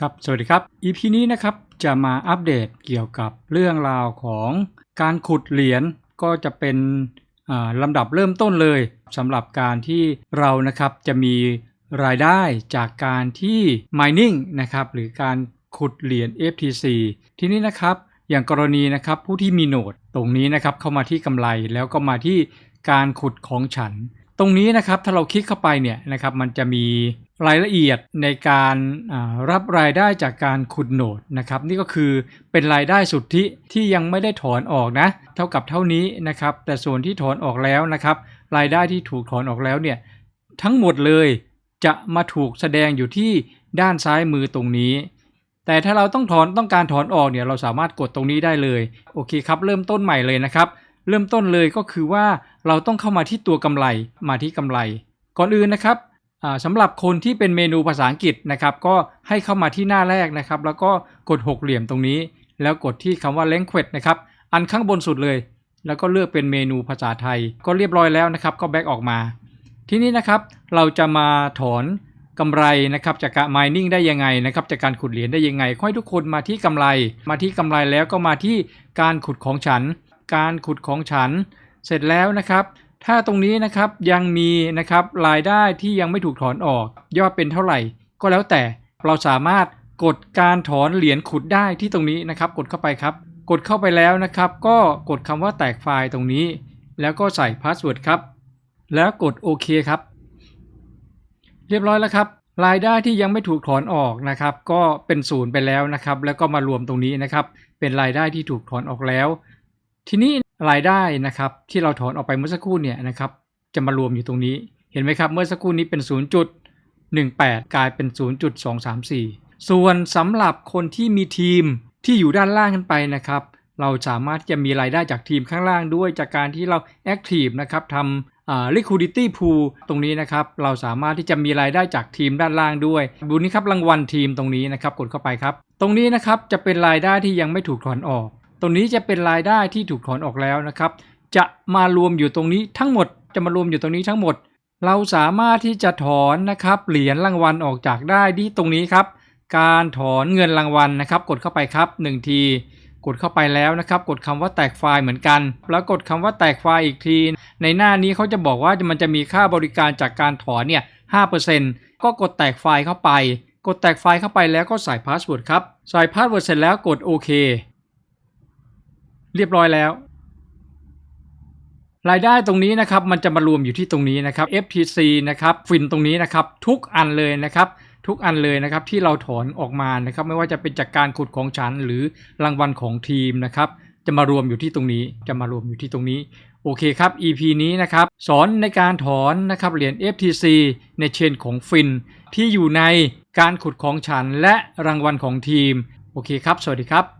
ครับ สวัสดีครับ EP นี้นะครับจะมาอัปเดตเกี่ยวกับเรื่องราวของการขุดเหรียญก็จะเป็นลำดับเริ่มต้นเลยสำหรับการที่เรานะครับจะมีรายได้จากการที่ mining นะครับหรือการขุดเหรียญ FTC ทีนี้นะครับอย่างกรณีนะครับผู้ที่มีโนดตรงนี้นะครับเข้ามาที่กำไรแล้วก็มาที่การขุดของฉัน ตรงนี้นะครับถ้าเราคลิกเข้าไปเนี่ยนะครับมันจะมี รายละเอียดในการรับรายได้จากการขุดโหนดนะครับ นี่ก็คือเป็นรายได้สุทธิที่ยังไม่ได้ถอนออกนะ เท่ากับเท่านี้นะครับ แต่ส่วนที่ถอนออกแล้วนะครับ รายได้ที่ถูกถอนออกแล้วเนี่ยทั้งหมดเลยจะมาถูกแสดงอยู่ที่ด้านซ้ายมือตรงนี้ แต่ถ้าเราต้องถอนต้องการถอนออกเนี่ยเราสามารถกดตรงนี้ได้เลยโอเคครับ เริ่มต้นใหม่เลยนะครับ เริ่มต้นเลยก็คือว่าเราต้องเข้ามาที่ตัวกำไรมาที่กำไร ก่อนอื่นนะครับ สำหรับคนที่เป็นเมนูภาษาอังกฤษนะครับ ก็ให้เข้ามาที่หน้าแรกนะครับ แล้วก็กดหกเหลี่ยมตรงนี้ แล้วกดที่คำว่า language นะครับ อันข้างบนสุดเลย แล้วก็เลือกเป็นเมนูภาษาไทย ก็เรียบร้อยแล้วนะครับ ก็แบ็กออกมา ที่นี้นะครับ เราจะมาถอนกำไรนะครับจากการ mining ได้ยังไงนะครับ จากการขุดเหรียญได้ยังไงขอให้ทุกคนมาที่กำไร มาที่กำไรแล้วก็มาที่การขุดของฉัน การขุดของฉัน เสร็จแล้วนะครับ ถ้าตรงนี้นะครับยังมีนะครับรายได้ที่ยังไม่ถูกถอนออก ยอดเป็นเท่าไหร่ ก็แล้วแต่เราสามารถกดการถอนเหรียญขุดได้ที่ตรงนี้นะครับ กดเข้าไปครับ กดเข้าไปแล้วนะครับ ก็กดคำว่าแตกไฟล์ตรงนี้ แล้วก็ใส่พาสเวิร์ดครับ แล้วกดโอเคครับ เรียบร้อยแล้วครับ รายได้ที่ยังไม่ถูกถอนออกนะครับ ก็เป็นศูนย์ไปแล้วนะครับ แล้วก็มารวมตรงนี้นะครับ เป็นรายได้ที่ถูกถอนออกแล้ว ทีนี้ รายได้นะครับที่เราถอนออกไปเมื่อสักครู่เนี่ยนะครับจะมารวมอยู่ตรงนี้เห็นไหมครับเมื่อสักครู่นี้เป็น 0.18 กลายเป็น 0.234 ส่วนสำหรับคนที่มีทีมที่อยู่ด้านล่างขึ้นไปนะครับเราสามารถที่จะมีรายได้จากทีมข้างล่างด้วยจากการที่เรา Active นะครับทำอ่า liquidity pool ตรงนี้นะครับ เราสามารถที่จะมีรายได้จากทีมด้านล่างด้วย ดูนี่ครับรางวัลทีมตรงนี้นะครับกดเข้าไปครับ ตรงนี้นะครับจะเป็นรายได้ที่ยังไม่ถูกถอนออก ตรงนี้จะเป็นรายได้ที่ถูกถอนออกแล้วนะครับ จะมารวมอยู่ตรงนี้ทั้งหมด จะมารวมอยู่ตรงนี้ทั้งหมด เราสามารถที่จะถอนนะครับเหรียญรางวัลออกจากได้ที่ตรงนี้ครับ การถอนเงินรางวัลนะครับ กดเข้าไปครับ1ทีกดเข้าไปแล้วนะครับ กดคำว่าแตกไฟล์เหมือนกัน แล้วกดคำว่าแตกไฟล์อีกที ในหน้านี้เขาจะบอกว่ามันจะมีค่าบริการจากการถอนเนี่ย5%ก็กดแตกไฟล์เข้าไป กดแตกไฟล์เข้าไปแล้วก็ใส่พาสเวิร์ดครับ ใส่พาสเวิร์ดเสร็จแล้วกดโอเค เรียบร้อยแล้ว รายได้ตรงนี้นะครับมันจะมารวมอยู่ที่ตรงนี้นะครับ FTC นะครับฟินตรงนี้นะครับทุกอันเลยนะครับทุกอันเลยนะครับที่เราถอนออกมานะครับไม่ว่าจะเป็นจากการขุดของฉันหรือรางวัลของทีมนะครับจะมารวมอยู่ที่ตรงนี้จะมารวมอยู่ที่ตรงนี้โอเคครับ EP นี้นะครับสอนในการถอนนะครับเหรียญ FTC ในเชนของฟิน ที่อยู่ในการขุดของฉันและรางวัลของทีม โอเคครับ สวัสดีครับ